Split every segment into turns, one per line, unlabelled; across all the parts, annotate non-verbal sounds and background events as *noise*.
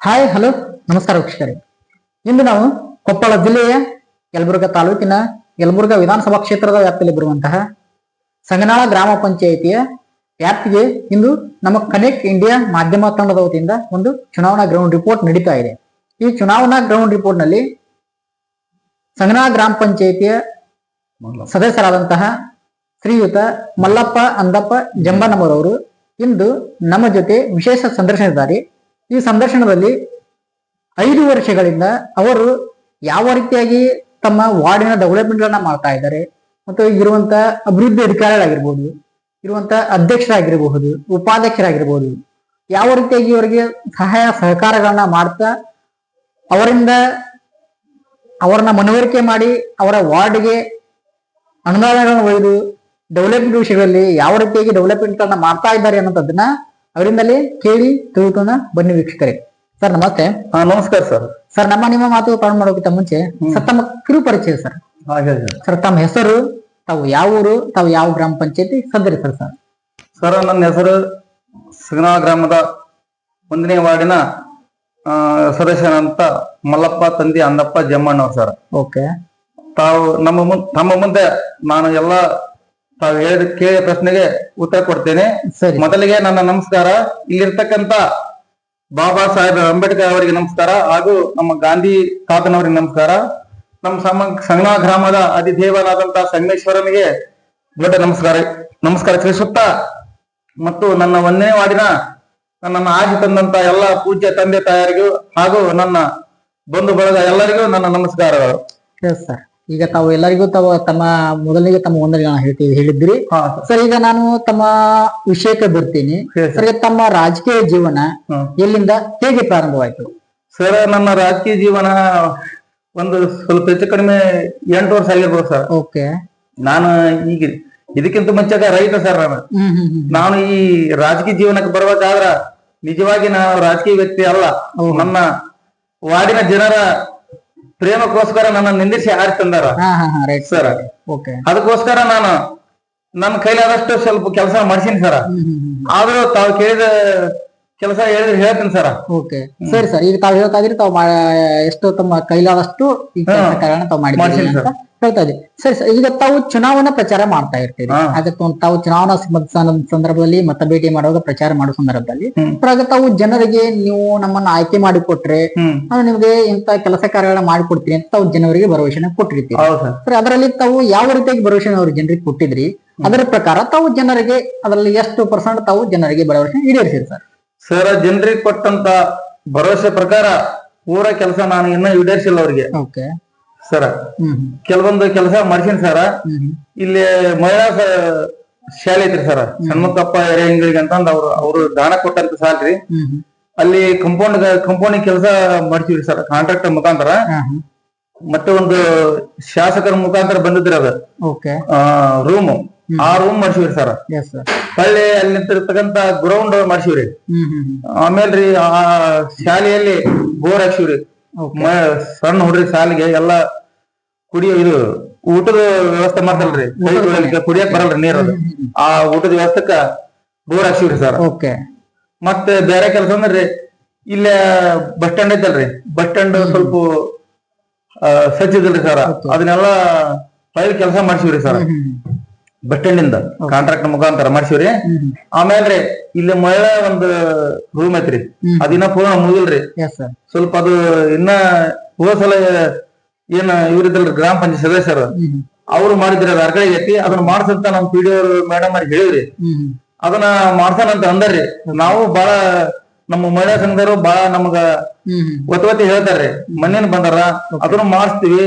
Hi hello ನಮಸ್ಕಾರ ವೀಕ್ಷಕರೇ. ಇಂದು ನಾವು ಕೊಪ್ಪಳ ಜಿಲ್ಲೆಯ ಯಲಬುರ್ಗ ತಾಲೂಕಿನ ಯಲಬುರ್ಗ ವಿಧಾನಸಭಾ ಕ್ಷೇತ್ರದ ವ್ಯಾಪ್ತಿಯಲ್ಲಿ ಬರುವಂತಹ ಸಂಗನಾಳ ಗ್ರಾಮ ಪಂಚಾಯಿತಿಯ ವ್ಯಾಪ್ತಿಗೆ ಇಂದು ನಮ್ಮ ಕನೆಕ್ಟ್ ಇಂಡಿಯಾ ಮಾಧ್ಯಮ ತಂಡದ ವತಿಯಿಂದ ಒಂದು ಚುನಾವಣಾ ಗ್ರೌಂಡ್ ರಿಪೋರ್ಟ್ ನಡೀತಾ ಇದೆ. ಈ ಚುನಾವಣಾ ಗ್ರೌಂಡ್ ರಿಪೋರ್ಟ್ನಲ್ಲಿ ಸಂಗನಾಳ ಗ್ರಾಮ ಪಂಚಾಯಿತಿಯ ಸದಸ್ಯರಾದಂತಹ ಶ್ರೀಯುತ ಮಲ್ಲಪ್ಪ ಅಂದಪ್ಪ ಜಂಬನಮರವರು ಇಂದು ನಮ್ಮ ಜೊತೆ ವಿಶೇಷ ಸಂದರ್ಶನದಿದ್ದಾರೆ ಈ ಸಂದರ್ಶನದಲ್ಲಿ ಐದು ವರ್ಷಗಳಿಂದ ಅವರು ಯಾವ ರೀತಿಯಾಗಿ ತಮ್ಮ ವಾರ್ಡಿನ ಡೆವಲಪ್ಮೆಂಟ್ ಗಳನ್ನ ಮಾಡ್ತಾ ಇದ್ದಾರೆ ಮತ್ತು ಇರುವಂತ ಅಭಿವೃದ್ಧಿ ಅಧಿಕಾರಿಗಳಾಗಿರ್ಬೋದು, ಇರುವಂತ ಅಧ್ಯಕ್ಷರಾಗಿರಬಹುದು, ಉಪಾಧ್ಯಕ್ಷರಾಗಿರ್ಬೋದು, ಯಾವ ರೀತಿಯಾಗಿ ಅವರಿಗೆ ಸಹಾಯ ಸಹಕಾರಗಳನ್ನ ಮಾಡ್ತಾ ಅವರಿಂದ ಅವರನ್ನ ಮನವರಿಕೆ ಮಾಡಿ ಅವರ ವಾರ್ಡ್ಗೆ ಅನುದಾನಗಳನ್ನು ಒಯ್ದು ಡೆವಲಪ್ಮೆಂಟ್ ವಿಷಯಗಳಲ್ಲಿ ಯಾವ ರೀತಿಯಾಗಿ ಡೆವಲಪ್ಮೆಂಟ್ ಮಾಡ್ತಾ ಇದ್ದಾರೆ ಅನ್ನೋದನ್ನ ಅವರಿಂದಲೇ ಕೇಳಿ ತಿಳ್ಕೊಳ್ಳೋಣ ಬನ್ನಿ ವೀಕ್ಷಕರೇ. ಸರ್ ನಮಸ್ತೆ.
ಹಾ ನಮಸ್ಕಾರ ಸರ್.
ಸರ್ ನಮ್ಮ ನಿಮ್ಮ ಮಾತು ಪ್ರಾರಂಭ ಮಾಡೋಕ್ಕಿಂತ ಮುಂಚೆ ಸರ್ ತಮ್ಮ ಕಿರು ಪರಿಚಯ ಸರ್.
ಹಾಗೆ
ಸರ್ ತಮ್ಮ ಹೆಸರು ತಾವು ಯಾವ ಊರು ತಾವು ಯಾವ ಗ್ರಾಮ ಪಂಚಾಯತಿ ಸದರಿ ಸರ್
ಸರ್? ನನ್ನ ಹೆಸರು ಸಿಗ್ನಾ ಗ್ರಾಮದ ಒಂದನೇ ವಾರ್ಡಿನ ಆ, ಸದಸ್ಯನಂತ ಮಲ್ಲಪ್ಪ ತಂದಿ ಅಂದಪ್ಪ ಜಮ್ಮಣ್ಣವ್ರು ಸರ್.
ಓಕೆ.
ತಾವು ನಮ್ಮ ತಮ್ಮ ಮುಂದೆ ನಾನು ಎಲ್ಲ ತಾವು ಹೇಳಿದ ಕೇಳಿದ ಪ್ರಶ್ನೆಗೆ ಉತ್ತರ ಕೊಡ್ತೇನೆ.
ಸರಿ.
ಮೊದಲಿಗೆ ನನ್ನ ನಮಸ್ಕಾರ. ಇಲ್ಲಿರ್ತಕ್ಕಂತ ಬಾಬಾ ಸಾಹೇಬ್ ಅಂಬೇಡ್ಕರ್ ಅವರಿಗೆ ನಮಸ್ಕಾರ ಹಾಗೂ ನಮ್ಮ ಗಾಂಧಿ ತಾತನವರಿಗೆ ನಮಸ್ಕಾರ. ನಮ್ಮ ಸಮ ಸಂಗಣ ಗ್ರಾಮದ ಅಧಿದೇವನಾದಂತಹ ಸಂಗಮೇಶ್ವರನಿಗೆ ದೊಡ್ಡ ನಮಸ್ಕಾರ ನಮಸ್ಕಾರ ತಿಳಿಸುತ್ತಾ ಮತ್ತು ನನ್ನ ಒಂದನೇ ವಾರ್ಡಿನ ನನ್ನನ್ನು ಆಗಿ ತಂದಂತ ಎಲ್ಲ ಪೂಜ್ಯ ತಂದೆ ತಾಯರಿಗೂ ಹಾಗೂ ನನ್ನ ಬಂಧು ಬಳಗ ಎಲ್ಲರಿಗೂ ನನ್ನ ನಮಸ್ಕಾರಗಳು.
ಸರ್ ಈಗ ತಾವು ಎಲ್ಲರಿಗೂ ತಾವು ತಮ್ಮ ಮೊದಲಿಗೆ ತಮ್ಮ ವಂದನೆಗಳನ್ನ ಹೇಳ್ತೀವಿ ಹೇಳಿದ್ರಿ. ಸರ್ ಈಗ ನಾನು ತಮ್ಮ ವಿಷಯಕ್ಕೆ ಬರ್ತೀನಿ. ಸರ್ ತಮ್ಮ ರಾಜಕೀಯ ಜೀವನ. ಎಲ್ಲಿಂದ ಹೇಗೆ ಪ್ರಾರಂಭವಾಯ್ತು?
ಸರ್ ನನ್ನ ರಾಜಕೀಯ ಜೀವನ ಒಂದು ಸ್ವಲ್ಪ ಹೆಚ್ಚು ಕಡಿಮೆ ಎಂಟು ವರ್ಷ ಆಗಿರ್ಬೋದು ಸರ್.
ಓಕೆ.
ನಾನು ಈಗ ಇದಕ್ಕಿಂತ ಮುಂಚೆಗ ರೈತ ಸರ್ ನಾನು. ನಾನು ಈ ರಾಜಕೀಯ ಜೀವನಕ್ಕೆ ಬರ್ಬೇಕಾದ್ರ ನಿಜವಾಗಿ ನಾನು ರಾಜಕೀಯ ವ್ಯಕ್ತಿ ಅಲ್ಲ.
ನಮ್ಮ
ನನ್ನ ವಾರ್ಡಿನ ಜನರ ಪ್ರೇಮಕ್ಕೋಸ್ಕರ ನನ್ನ ನಿಂದಿಸಿ ಆರಿ ತಂದಾರ?
ಹಾ ಹಾ ಹಾ ರೈಟ್
ಸರ್
ಓಕೆ
ಅದಕ್ಕೋಸ್ಕರ ನಾನು ನನ್ನ ಕೈಲಾದಷ್ಟು ಸ್ವಲ್ಪ ಕೆಲಸ ಮಾಡ್ಸೀನಿ ಸರ್ ಆದ್ರೂ ತಾವು ಕೇಳಿದ ಕೆಲಸ ಹೇಳಿದ್ರೆ ಹೇಳ್ತೀನಿ ಸರ್
ಓಕೆ ಸರಿ ಸರ್ ಈಗ ತಾವು ಹೇಳ್ತಾ ಇದ್ರಿ ತಾವು ಎಷ್ಟು ತಮ್ಮ ಕೈಲಾದಷ್ಟು ಈ ಕೆಲಸ ತಾವು ಮಾಡಿದ್ದೀರಿ
ಮಾಡ್ತೀನಿ
ಅಂತ ಹೇಳ್ತಾ ಇದೆ ಸರಿ ಈಗ ತಾವು ಚುನಾವಣಾ ಪ್ರಚಾರ ಮಾಡ್ತಾ ಇರ್ತೀರಿ. ಅದಕ್ಕೆ ತಾವು- ಚುನಾವಣಾ ಸಂದರ್ಭದಲ್ಲಿ ಮತ ಭೇಟಿ ಮಾಡುವಾಗ ಪ್ರಚಾರ ಮಾಡೋ ಸಂದರ್ಭದಲ್ಲಿ. ತಾವು ಜನರಿಗೆ ನೀವು ನಮ್ಮನ್ನ ಆಯ್ಕೆ ಮಾಡಿ ಕೊಟ್ರೆ
ನಾವು
ನಾನು ನಿಮ್ಗೆ ಇಂತ ಕೆಲಸ ಕಾರ್ಯಗಳನ್ನ ಮಾಡಿಕೊಡ್ತೀನಿ ಅಂತ ತಾವು ಜನರಿಗೆ ಭರವಸೆನ ಕೊಟ್ಟಿರ್ತೀರಿ.
ಸರಿ.
ಅದರಲ್ಲಿ ತಾವು ಯಾವ ರೀತಿಯಾಗಿ ಭರವಸೆ ಅವ್ರ ಜನರಿಗೆ ಕೊಟ್ಟಿದ್ರಿ? ಅದರ ಪ್ರಕಾರ ತಾವು ಜನರಿಗೆ ಅದರಲ್ಲಿ ಎಷ್ಟು ಪರ್ಸೆಂಟ್ ತಾವು ಜನರಿಗೆ ಭರವಸೆ ಈಡೇರಿಸಿರಿ ಸರ್?
ಸರ್ ಜನರಿಗೆ ಕೊಟ್ಟಂತ ಭರವಸೆ ಪ್ರಕಾರ ಪೂರ ಕೆಲಸ ನಾನು ಇನ್ನೂ ಈಡೇರಿಸಿಲ್ಲ ಅವ್ರಿಗೆ.
ಓಕೆ.
ಸರ. ಕೆಲವೊಂದು ಕೆಲಸ ಮಾಡ್ಸೀನಿ ಸರ. ಇಲ್ಲಿ ಮಹಿಳಾ ಶಾಲೆ ಐತ್ರಿ ಸರ್. ಸಣ್ಣಕ್ಕಪ್ಪ ಎರೆಹಿಂಗಳಿಗೆ ಅಂತಂದ್ ಅವ್ರು ಅವ್ರು ದಾನ ಕೊಟ್ಟಂತ ಸಾಲ್ರಿ. ಅಲ್ಲಿ ಕಂಪೌಂಡ್ ಕಂಪೌಂಡಿಂಗ್ ಕೆಲಸ ಮಾಡ್ತೀವಿ ಸರ್ ಕಾಂಟ್ರಾಕ್ಟರ್ ಮುಖಾಂತರ. ಮತ್ತೆ ಒಂದು ಶಾಸಕರ ಮುಖಾಂತರ ಬಂದಿದ್ರಿ ಅದ. ರೂಮ್ ಆ ರೂಮ್ ಮಾಡ್ಸಿವ್ರಿ ಸರ್. ಹಳ್ಳಿ ಅಲ್ಲಿ ನಿಂತಿರ್ತಕ್ಕಂತ ಗ್ರೌಂಡ್ ಮಾಡ್ಸಿವ್ರಿ. ಆಮೇಲ್ರಿ ಆ ಶಾಲೆಯಲ್ಲಿ ಬೋರ್ ಹಾಕ್ಸಿವ್ರಿ. ಸಣ್ಣ ಹುಡ್ರಿ ಸಾಲಿಗೆ ಎಲ್ಲ ಕುಡಿಯೋ ಇದು ಊಟದ ವ್ಯವಸ್ಥೆ ಮಾಡ್ತಲ್ರಿ ಕುಡಿಯಕ್ ಬರಲ್ರಿ ನೀರು. ಆ ಊಟದ ವ್ಯವಸ್ಥೆಕ್ಕ ಬೋರ್ ಹಾಕ್ಸಿವ್ರಿ ಸರ್.
ಓಕೆ
ಮತ್ತೆ ಬೇರೆ ಕೆಲಸ ಅಂದ್ರಿ ಇಲ್ಲೇ ಬಸ್ ಸ್ಟ್ಯಾಂಡ್ ಐತಲ್ರಿ ಬಸ್ ಸ್ಟ್ಯಾಂಡ್ ಸ್ವಲ್ಪ ಸ್ವಚ್ಛ ಸಜ್ಜಿದಲ್ರಿ ಸರ್. ಅದನ್ನೆಲ್ಲ ಫೈಲ್ ಕೆಲಸ ಮಾಡ್ಸಿವ್ರಿ ಸರ್. ಬಸ್ ಸ್ಟ್ಯಾಂಡ್ ಇಂದ ಕಾಂಟ್ರಾಕ್ಟ್ ಮುಖಾಂತರ ಮಾಡ್ಸಿವ್ರಿ. ಆಮೇಲ್ರಿ ಇಲ್ಲಿ ಮಹಿಳಾ ಒಂದು ರೂಮ್ ಐತ್ರಿ.
ಅದಿನ
ಅದಿನ್ನ ಪೂರ್ಣ ಮುಗಿಲ್ರಿ ಸ್ವಲ್ಪ ಅದು ಇನ್ನ ಹೋದ್ಸಲ ಏನ್ ಇವ್ರಿದ್ದಲ್ರಿ ಗ್ರಾಮ ಪಂಚಾಯತ್ ಸದಸ್ಯರು. ಅವ್ರು ಮಾಡಿದ್ರಿ ಅದು ಐತಿ. ಅದನ್ನ ಮಾಡ್ಸಂತ ನಮ್ ಪಿ ಡಿ ಅವ್ರ ಮೇಡಮ್ ಅವ್ರಿಗೆ ಹೇಳಿವ್ರಿ. ಅದನ್ನ ಮಾಡ್ಸೋಣ ಅಂತ ಅಂದಾರ್ರಿ. ನಾವು ಬಹಳ ನಮ್ಮ ಮಹಿಳಾ ಸಂಘದವರು ಬಹಳ ನಮಗ ಒತ್ತಿ ಹೇಳ್ತಾರ್ರಿ. ಮನೇನ್ ಬಂದಾರ ಅದನ್ನ ಮಾಡಿಸ್ತೀವಿ.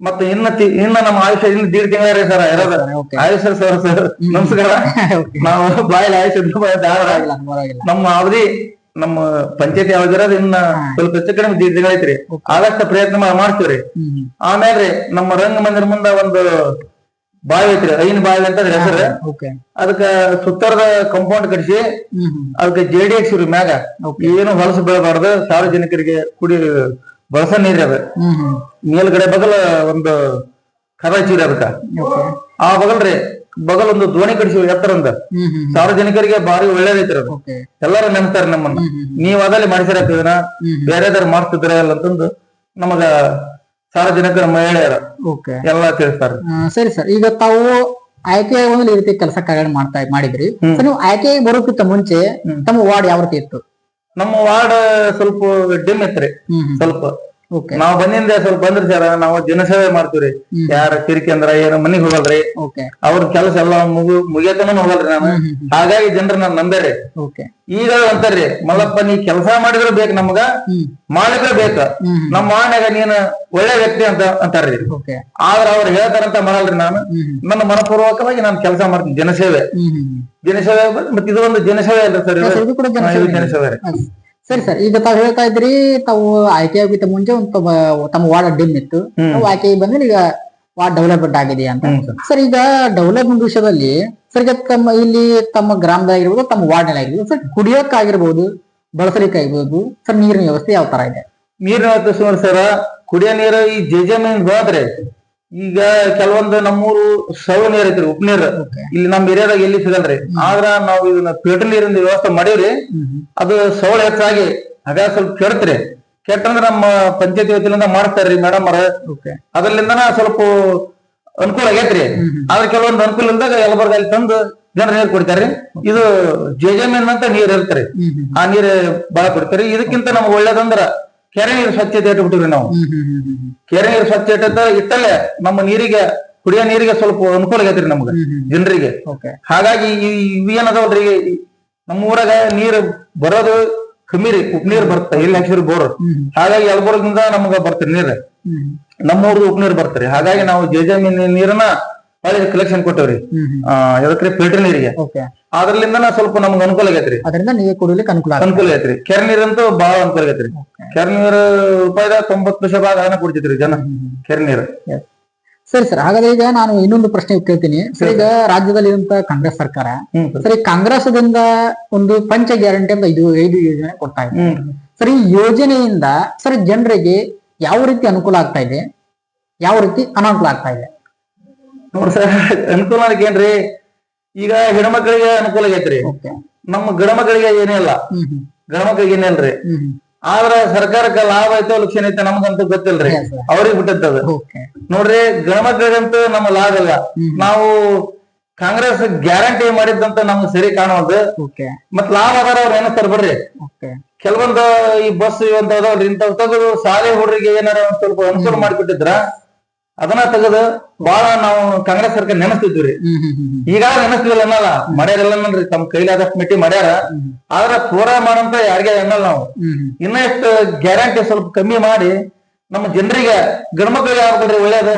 ಮತ್ತೆ ಇನ್ನ ಇನ್ನ ನಮ್ಮ ಆಯುಷ್ಯ ಇನ್ನ ದೀಡ್ ತಿಂಗಳ ಸರ್ ಇರೋದ.
ಓಕೆ
ಆಯುಷ್ಯ ಸರ್ ಸರ್ ನಮಸ್ಕಾರ. *laughs* ನಾವು ಬಾಯಲ್ಲಿ
ಪರವಾಗಿಲ್ಲ
ನಮ್ಮ ಅವಧಿ ನಮ್ಮ ಪಂಚಾಯತಿ ಯಾವ್ದಿರೋದು ಇನ್ನ ಸ್ವಲ್ಪ ಹೆಚ್ಚು ಕಡಿಮೆ ದೀಡ್ ತಿಂಗಳ ಐತ್ರಿ. ಆದಷ್ಟು ಪ್ರಯತ್ನ ಮಾಡ್ತೀವ್ರಿ. ಆಮೇಲೆ ನಮ್ಮ ರಂಗ ಮಂದಿರ ಮುಂದ ಒಂದು ಬಾವಿ ಐತ್ರಿ ಐನ್ ಬಾವಿ ಅಂತ ಹೆಸರು. ಅದಕ್ಕ ಸುತ್ತರದ ಕಂಪೌಂಡ್ ಕಟ್ಸಿ ಅದಕ್ಕೆ ಜೆಡಿ ಹಾಕ್ಸಿವ್ರಿ ಮ್ಯಾಗ. ಏನು ಹೊಲಸು ಬೆಳಬಾರ್ದು ಸಾರ್ವಜನಿಕರಿಗೆ ಕುಡಿ ಬಳಸ ನೀರ್ ಅದ. ಮೇಲ್ಗಡೆ ಬಗಲ ಒಂದು ಕರ ಚೀರ ಅದಕ್ಕ ಆ ಬಗಲ್ರಿ ಬಗಲ್ ಒಂದು ದೋಣಿ ಕಡಿಸಿ ಎತ್ತರಂದ ಸಾರ್ವಜನಿಕರಿಗೆ ಬಾರಿ ಒಳ್ಳೇದೈತ್ರಿ ಅದು. ಎಲ್ಲಾರು ನೆನ್ಸ್ತಾರ ನಮ್ಮನ್ನ. ನೀವ್ ಅದಲ್ಲಿ ಮಾಡಿಸಿರತ್ತಿದ್ರ ಬೇರೆದಾರ ಮಾಡ್ತಿದ್ರ ಇಲ್ಲ ಅಂತಂದು ನಮಗ ಸಾರ್ವಜನಿಕರ ಮಹಿಳೆಯರ
ಎಲ್ಲಾ
ಎಲ್ಲ ತಿಳಿಸ್ತಾರ.
ಸರಿ ಸರ್. ಈಗ ತಾವು ಆಯ್ಕೆ ಒಂದು ಈ ರೀತಿ ಕೆಲಸ ಕಾರ್ಯ ಮಾಡ್ತಾ ಮಾಡಿದ್ರಿ. ನೀವು ಆಯ್ಕೆ ಬರೋಕ್ಕಿಂತ ಮುಂಚೆ ತಮ್ಮ ವಾರ್ಡ್ ಯಾವ ರೀತಿ ಇತ್ತು?
ನಮ್ಮ ವಾರ್ಡ್ ಸ್ವಲ್ಪ ಡಿಮ್ ಐತ್ರಿ. ಸ್ವಲ್ಪ. ನಾವ್ ಬಂದಿಂದ ಸ್ವಲ್ಪ ಬಂದ್ರಿ ಸರ್ ನಾವು ಜನಸೇವೆ ಮಾಡ್ತೀವ್ರಿ. ಯಾರ ಕಿರಿಕಿ ಅಂದ್ರ ಏನು ಮನಿಗ್ ಹೋಗಲ್ರಿ? ಅವ್ರ ಕೆಲಸ ಎಲ್ಲ ಮುಗು ಮುಗಿಯತನ ಹೋಗಲ್ರಿ ನಾನು ಹಾಗಾಗಿ ಜನರ ನಾನ್ ನಂಬೇರಿ ಈಗ ಅಂತಾರ್ರಿ ಮಲ್ಲಪ್ಪ ನೀ ಕೆಲಸ ಮಾಡಿದ್ರೆ ಬೇಕ ನಮಗ ಮಾಡಿದ್ರೆ ಬೇಕ. ನಮ್ಮ ಮಾನ್ಯಾಗ ನೀನ್ ಒಳ್ಳೆ ವ್ಯಕ್ತಿ ಅಂತ ಅಂತಾರ್ರಿ. ಆದ್ರ ಅವ್ರು ಹೇಳ್ತಾರಂತ ಮಾಡಲ್ರಿ ನಾನು. ನನ್ನ ಮನಪೂರ್ವಕವಾಗಿ ನಾನು ಕೆಲಸ ಮಾಡ್ತೀನಿ ಜನಸೇವೆ. ಜನಸೇವೆ ಮತ್ತೆ ಇದು ಒಂದು ಜನಸೇವೆ ಅಲ್ಲ ಸರ್.
ಜನಸೇವೆ.
ರೀ.
ಸರಿ ಸರ್. ಈಗ ತಾವು ಹೇಳ್ತಾ ಇದ್ರಿ ತಾವು ಆಯ್ಕೆ ಆಗಿದ್ದ ಮುಂಚೆ ಒಂದು ತಮ್ಮ ವಾರ್ಡ್ ಡಿಮ್ ಇತ್ತು ಆಯ್ಕೆ ಬಂದ್ರೆ ಈಗ ವಾರ್ಡ್ ಡೆವಲಪ್ಮೆಂಟ್ ಆಗಿದೆ ಅಂತ.
ಸರ್.
ಈಗ ಡೆವಲಪ್ಮೆಂಟ್ ವಿಷಯದಲ್ಲಿ ಸರ್ ಈಗ ತಮ್ಮ ಇಲ್ಲಿ ತಮ್ಮ ಗ್ರಾಮದಾಗಿರ್ಬೋದು ತಮ್ಮ ವಾರ್ಡ್ ಆಗಿರ್ಬೋದು ಸರ್ ಕುಡಿಯೋಕ್ಕಾಗಿರ್ಬೋದು ಬಳಸಲಿಕ್ಕಾಗಿರ್ಬೋದು ಸರ್ ನೀರಿನ ವ್ಯವಸ್ಥೆ ಯಾವ ತರ ಇದೆ?
ನೀರಿನ ವ್ಯವಸ್ಥೆ ಸರ್ ಕುಡಿಯೋ ನೀರು ಈ ಜೆ ಜೆಜೆಮಿನ್ ಬಂದ್ರೆ ಈಗ ಕೆಲವೊಂದು ನಮ್ಮೂರು ಸೌ ನೀರ್ ಐತ್ರಿ ಉಪ್ ನೀರ್ ಇಲ್ಲಿ ನಮ್ ಏರಿಯಾದಾಗ ಎಲ್ಲಿ ಸಿಗಲ್ರಿ? ಆದ್ರ ನಾವು ಇದನ್ನ ಫಿಲ್ಟರ್ ನೀರಿನ ವ್ಯವಸ್ಥೆ ಮಾಡೀವ್ರಿ. ಅದು ಸೌಳ ಹೆಚ್ಚಾಗಿ ಹಾಗ ಸ್ವಲ್ಪ ಕೆಡ್ತ್ರಿ. ಕೆಟ್ಟಂದ್ರ ನಮ್ಮ ಪಂಚಾಯತಿ ವತಿಯಿಂದ ಮಾಡ್ತಾರ್ರಿ ಮೇಡಮ್ ಅವ್ರ. ಅದ್ರಲಿಂದನ ಸ್ವಲ್ಪ ಅನುಕೂಲ ಆಗೈತ್ರಿ. ಆದ್ರೆ ಕೆಲವೊಂದು ಅನುಕೂಲ ಇಲ್ದಾಗ ಯಲಬರ್ಗ ಅಲ್ಲಿ ತಂದು ಜನ ನೀರ್ ಕೊಡ್ತಾರ್ರಿ. ಇದು ಜೆಜೆಮಿನ್ ಅಂತ ನೀರ್ ಇರ್ತಾರೆ. ಆ ನೀರ್ ಬಾಳ ಕೊಡ್ತಾರ್ರಿ. ಇದಕ್ಕಿಂತ ನಮ್ಗೆ ಒಳ್ಳೇದಂದ್ರ ಕೆರೆ ನೀರು ಸ್ವಚ್ಛತೆ ಇಟ್ಬಿಟ್ಟಿವ್ರಿ ನಾವು. ಕೆರೆ ನೀರು ಸ್ವಚ್ಛ ಇಟ್ಟದ ಇಟ್ಟಲ್ಲೇ ನಮ್ಮ ನೀರಿಗೆ ಕುಡಿಯೋ ನೀರಿಗೆ ಸ್ವಲ್ಪ ಅನುಕೂಲ ಆಗೈತ್ರಿ ನಮ್ಗೆ ಜನರಿಗೆ. ಹಾಗಾಗಿ ಈ ಇವೇನದವಲ್ರಿ ಈ ನಮ್ಮ ಊರಾಗ ನೀರು ಬರೋದು ಕಮ್ಮಿ ರೀ ಉಪ್ ನೀರ್ ಬರ್ತ ಇಲ್ಲಿ ಹಾಕಿದ್ರಿ ಬೋರ್. ಹಾಗಾಗಿ ಯಲಬುರ್ಗದಿಂದ ನಮ್ಗ ಬರ್ತೀರಿ ನೀರ್.
ನಮ್ಮ
ನಮ್ಮೂರ್ದು ಉಪ್ ನೀರ್ ಬರ್ತಾರೆ. ಹಾಗಾಗಿ ನಾವು ಜೇಜಮಿನ್ ನೀರನ್ನ ಹೊಳ್ಳಿ ಕಲೆಕ್ಷನ್ ಕೊಟ್ಟವ್ರಿ. ಯಾವ್ದಕ್ರಿ ಫಿಲ್ಟರ್ ನೀರಿಗೆ.
ಓಕೆ
ಅದ್ರಲಿಂದನ ಸ್ವಲ್ಪ ನಮ್ಗೆ ಅನುಕೂಲ ಆಗೈತ್ರಿ.
ಅದರಿಂದ ನೀರು ಕುಡಿಲಿಕ್ಕೆ ಅನುಕೂಲ
ಅನುಕೂಲ ಐತ್ರಿ ಕೆರೆ ನೀರಂತೂ ಬಹಳ ಅನುಕೂಲ ಆಗೈತ್ರಿ. ಕೆರೆ ನೀರು ರೂಪಾಯಿದ ತೊಂಬತ್ತು ಪೈಸೆ ಭಾಗ ಹಣ ಕುಡಿತಿದ್ರಿ ಜನ. ಕೆರೆ ನೀರು.
ಸರಿ ಸರ್. ಹಾಗಾದ್ರೆ ಈಗ ನಾನು ಇನ್ನೊಂದು ಪ್ರಶ್ನೆ ಕೇಳ್ತೀನಿ. ಸರ್ ಈಗ ರಾಜ್ಯದಲ್ಲಿ ಇರುವಂತ ಕಾಂಗ್ರೆಸ್ ಸರ್ಕಾರ.
ಸರಿ.
ಕಾಂಗ್ರೆಸ್ದಿಂದ ಒಂದು ಪಂಚ ಗ್ಯಾರಂಟಿ ಅಂತ ಐದು ಐದು ಯೋಜನೆ ಕೊಡ್ತಾ ಇದೆ. ಸರ್ ಈ ಯೋಜನೆಯಿಂದ ಸರ್ ಜನರಿಗೆ ಯಾವ ರೀತಿ ಅನುಕೂಲ ಆಗ್ತಾ ಇದೆ? ಯಾವ ರೀತಿ ಅನಾನುಕೂಲ ಆಗ್ತಾ ಇದೆ?
ನೋಡ್ರಿ ಸರ್ ಅನುಕೂಲ ಏನ್ರಿ? ಈಗ ಹೆಣ್ಮಕ್ಳಿಗೆ ಅನುಕೂಲ ಆಗೈತ್ರಿ ನಮ್ಮ ಗಣಮಕ್ಕಳಿಗೆ ಮಕ್ಕಳಿಗೆ ಏನೇ ಇಲ್ಲ.
ಹ್ಮ್ ಹ್ಮ್.
ಮಕ್ಕಳಿಗೆ ಏನೇ ಇಲ್ರಿ. ಆದ್ರ ಸರ್ಕಾರಕ್ಕೆ ಲಾಭ ಐತೋ ಲಕ್ಷಣ ಐತೆ ನಮಗಂತೂ ಗೊತ್ತಿಲ್ರಿ. ಅವ್ರಿಗೆ ಬಿಟ್ಟದ ನೋಡ್ರಿ ಗಣ ಮಕ್ಕಳಿಗಂತೂ ನಮ್ಮ ಲಾಭ ಇಲ್ಲ. ನಾವು ಕಾಂಗ್ರೆಸ್ ಗ್ಯಾರಂಟಿ ಮಾಡಿದ್ದಂತ ನಮ್ಗೆ ಸರಿ
ಕಾಣೋದು.
ಮತ್ ಲಾಭ ಅದಾರ ಅವ್ರ ಏನಿಸ್ತಾರ ಬರ್ರಿ? ಕೆಲವೊಂದು ಈ ಬಸ್ ಇವಂತ ಅದಾವ್ರಿ ಇಂಥವ್ ತೆಗೆದು ಶಾಲೆ ಹುಡುಗರಿಗೆ ಏನಾರ ಒಂದ್ ಸ್ವಲ್ಪ ಅನುಕೂಲ ಮಾಡಿಕೊಟ್ಟಿದ್ರ? ಅದನ್ನ ತೆಗೆದು ಬಹಳ ನಾವು ಕಾಂಗ್ರೆಸ್ ಸರ್ಕಾರ ನೆನಸ್ತಿದ್ವಿ ಈಗ ನೆನೆಸ್ತಿಲ್ಲ ಅನ್ನಲ್ಲ ಮಾಡ್ಯಾರಿಲ್ಲ ಅನ್ನಲ್ರಿ ತಮ್ಮ ಕೈಲಾದಷ್ಟು ಮಿಟ್ಟಿ ಮಡ್ಯಾರ. ಆದ್ರ ಪೂರ ಮಾಡಂತ ಯಾರಿಗೆ ಅನ್ನಲ್ಲ ನಾವು.
ಹ್ಮ್ ಹ್ಮ್.
ಇನ್ನ ಎಷ್ಟು ಗ್ಯಾರಂಟಿ ಸ್ವಲ್ಪ ಕಮ್ಮಿ ಮಾಡಿ ನಮ್ಮ ಜನರಿಗೆ ಗಂಡ್ಮಕ್ಳಿಗೆ ಆಗ್ಬೇಡ್ರಿ ಒಳ್ಳೇದ?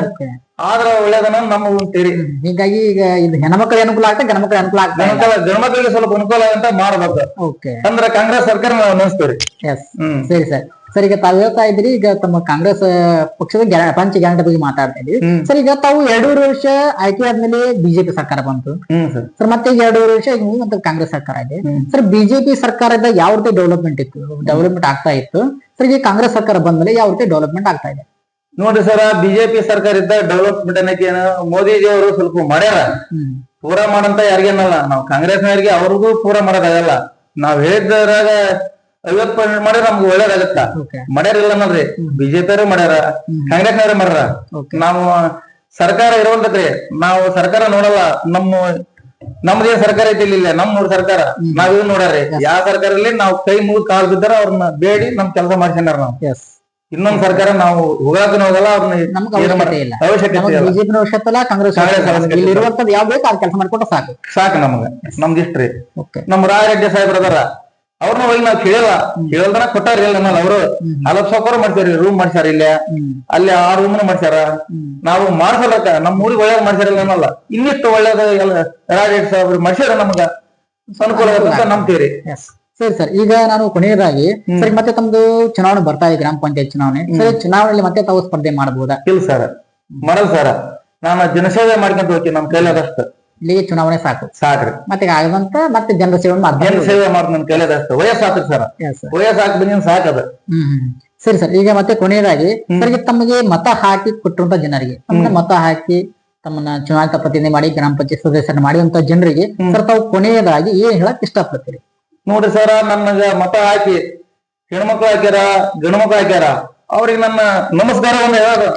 ಆದ್ರ ಒಳ್ಳೇದನ್ನ ನಮ್ಮ ಅಂತೀರಿ
ಹೀಗಾಗಿ ಈಗ ಇದು ಹೆಣ್ಮಕ್ಳಿಗೆ ಅನುಕೂಲ ಆಗ್ತದೆ ಗಣಮಕ್ಳ ಅನುಕೂಲ
ಆಗ್ತದೆ ಗಂಡ್ಮಕ್ಳಿಗೆ ಸ್ವಲ್ಪ ಅನುಕೂಲ ಅಂತ ಮಾಡ್ಬೇಕು. ಅಂದ್ರೆ ಕಾಂಗ್ರೆಸ್ ಸರ್ಕಾರ ನಾವು ನೆನೆಸ್ತೀವ್ರಿ
ಎಸ್ ಸರಿ ಸರ್. ಸರ್ ಈಗ ತಾವು ಹೇಳ್ತಾ ಇದ್ರಿ ಈಗ ತಮ್ಮ ಕಾಂಗ್ರೆಸ್ ಪಕ್ಷದ ಪಂಚ ಗ್ಯಾರಂಟಿ ಬಗ್ಗೆ ಮಾತಾಡ್ತಾ ಇದ್ರಿ. ಸರ್ ಈಗ ತಾವು ಎರಡೂವರೆ ವರ್ಷ ಆಯ್ಕೆ ಆದ್ಮೇಲೆ ಬಿಜೆಪಿ ಸರ್ಕಾರ ಬಂತು.
ಸರ್.
ಮತ್ತೆ ಈಗ ಎರಡೂವರೆ ವರ್ಷ ಮತ್ತೆ ಕಾಂಗ್ರೆಸ್ ಸರ್ಕಾರ ಇದೆ. ಸರ್ ಬಿಜೆಪಿ ಸರ್ಕಾರದ ಯಾವ ರೀತಿ ಡೆವಲಪ್ಮೆಂಟ್ ಇತ್ತು? ಡೆವಲಪ್ಮೆಂಟ್ ಆಗ್ತಾ ಇತ್ತು. ಸರ್ ಈಗ ಕಾಂಗ್ರೆಸ್ ಸರ್ಕಾರ ಬಂದ್ಮೇಲೆ ಯಾವ ರೀತಿ ಡೆವಲಪ್ಮೆಂಟ್ ಆಗ್ತಾ ಇದೆ?
ನೋಡ್ರಿ ಸರ್ ಬಿಜೆಪಿ ಸರ್ಕಾರ ಇದ್ದ ಡೆವಲಪ್ಮೆಂಟ್ ಅನ್ನಕ್ಕೆ ಏನು ಮೋದಿಜಿ ಅವರು ಸ್ವಲ್ಪ ಮಾಡ್ಯಾರ.
ಪೂರಾ
ಪೂರ ಮಾಡಂತ ಯಾರಿಗೇನಲ್ಲ. ನಾವು ಕಾಂಗ್ರೆಸ್ನವ್ರಿಗೆ ಅವ್ರಿಗೂ ಪೂರ ಮಾಡೋದಾಗಲ್ಲ ನಾವ್ ಹೇಳಿದ್ರಾಗ ಐವತ್ ಪರ್ಸೆಂಟ್ ಮಾಡಿದ್ರೆ ನಮ್ಗೆ ಒಳ್ಳೇದಾಗತ್ತ?
ಮಾಡ್ಯಾರ
ಮಾಡ್ಯಾರಿಲ್ಲ ನೋಡ್ರಿ ಬಿಜೆಪಿ ಅವರು ಮಾಡ್ಯಾರ ಕಾಂಗ್ರೆಸ್ನವ್ರೆ ಮಾಡ್ಯಾರ.
ಓಕೆ
ನಾವು ಸರ್ಕಾರ ಇರುವಂತದ್ರಿ ನಾವು ಸರ್ಕಾರ ನೋಡಲ್ಲ ನಮ್ಮ ನಮ್ದೇ ಸರ್ಕಾರ ಐತಿ ಇಲ್ಲ ನಮ್ ಮೂರ್ ಸರ್ಕಾರ. ನಾವ್ ಇವ್ ನೋಡ್ರಿ ಯಾವ ಸರ್ಕಾರದಲ್ಲಿ ನಾವು ಕೈ ಮುಗಿದ್ ಕಾಲ್ ಬಿದ್ದಾರ ಅವ್ರನ್ನ ಬೇಡಿ ನಮ್ ಕೆಲಸ ಮಾಡ್ಸ್ಯಾರ ನಾವು. ಇನ್ನೊಂದ್ ಸರ್ಕಾರ ನಾವು ಹೋಗಾಕ ಹೋಗಲ್ಲ ಅವ್ರನ್ನ
ನಮ್ಗೆ ಅವಶ್ಯಕತೆ ಇಲ್ಲ.
ಅವಶ್ಯಕತೆ ಇಲ್ಲ.
ಕಾಂಗ್ರೆಸ್
ಕಾಂಗ್ರೆಸ್
ಇಲ್ಲಿ
ಇಲ್ಲ.
ಬೇಕು ಕೆಲಸ ಮಾಡ್ಕೊಂಡು ಸಾಕು.
ಸಾಕು ನಮಗ. ನಮ್ದು ಇಷ್ಟ್ರಿ ನಮ್ ರಾಯರೆಡ್ಡಿ ಸಾಹೇಬ್ರ ಅದಾರ ಅವ್ರನ್ನ ಹೋಗಿ ನಾವ್ ಕೇಳಲ್ಲ. ಕೇಳಲ್ದನ ಕೊಟ್ಟಾರ ಇಲ್ಲ ನಮ್ಮಲ್ಲಿ ಅವರು. ಸಾಕೋರು ಮಾಡ್ಸ್ಯಾರಿ ರೂಮ್ ಮಾಡ್ಸ್ಯಾರ ಇಲ್ಲ. ಅಲ್ಲಿ ಆ ರೂಮ್ ಮಾಡ್ಸ್ಯಾರ. ನಾವು ಮಾಡ್ಸಲಕ್ಕ ನಮ್ಮ ಊರಿಗೆ ಒಳ್ಳೇದ್ ಮಾಡ್ಸ್ಯಾರಿಲ್ಲ ನಮ್ಮಲ್ಲ. ಇನ್ನಿಷ್ಟು ಒಳ್ಳೇದ ಎಲ್ಲ ರಾಜೇಟ್ ಸಾಹೇಬ್ರು ಮಾಡ್ಸ್ಯಾರ ನಮಗ. ಅನುಕೂಲ
ನಂಬ್ತೀರಿ ಸರಿ ಸರ್ ಈಗ ನಾನು ಕೊನೆಯದಾಗಿ ಸರಿ ಮತ್ತೆ ತಮ್ದು ಚುನಾವಣೆ ಬರ್ತಾ ಇದೆ ಗ್ರಾಮ ಪಂಚಾಯತ್ ಚುನಾವಣೆ. ಸರಿ ಚುನಾವಣೆಯಲ್ಲಿ ಮತ್ತೆ ತಾವು ಸ್ಪರ್ಧೆ ಮಾಡಬಹುದಾ
ಇಲ್ಲ ಸರ್. Model sir. ನಾನು ಜನಸೇವೆ ಮಾಡ್ಕೊಂತ ಹೋಗ್ತೀನಿ ನಮ್ ಕೈಲಾದಷ್ಟು.
ಇಲ್ಲಿಗೆ ಚುನಾವಣೆ ಸಾಕು.
ಸಾಕ್ರಿ.
ಮತ್ತೆ ಆಗದಂತ ಮತ್ತೆ ಜನರ ಸೇವೆ ಮಾಡ್ತಾರೆ.
ಸೇವೆ ನನ್ ಆತ್ರಿ ಸರ್.
Yes,
ಸರ್ ಬಂದಿನ ಸಾಕದ
ಹ್ಮ್. ಸರಿ ಸರ್. ಈಗ ಮತ್ತೆ ಕೊನೆಯದಾಗಿ ಅವರಿಗೆ ತಮಗೆ ಮತ ಹಾಕಿ ಕೊಟ್ಟಿರುವಂತ ಜನರಿಗೆ. ತಮ್ಮ ಮತ ಹಾಕಿ ತಮ್ಮನ್ನ ಚುನಾಯಿತ ಪ್ರತಿನಿಧಿ ಮಾಡಿ ಗ್ರಾಮ ಪಂಚಾಯತ್ ಸದಸ್ಯರನ್ನ ಮಾಡಿದಂತ ಜನರಿಗೆ ಸರ್ ತಾವು ಕೊನೆಯದಾಗಿ ಏನ್ ಹೇಳಕ್ ಇಷ್ಟಪಡ್ತೀರಿ?
ನೋಡ್ರಿ ಸರ್ ನನ್ನ ಮತ ಹಾಕಿ ಹೆಣ್ಮಕ್ಳು ಹಾಕ್ಯಾರ ಗಂಡ್ಮಕ್ಳು ಹಾಕ್ಯಾರ ಅವ್ರಿಗೆ ನನ್ನ ನಮಸ್ಕಾರವನ್ನು ಹೇಳೋದು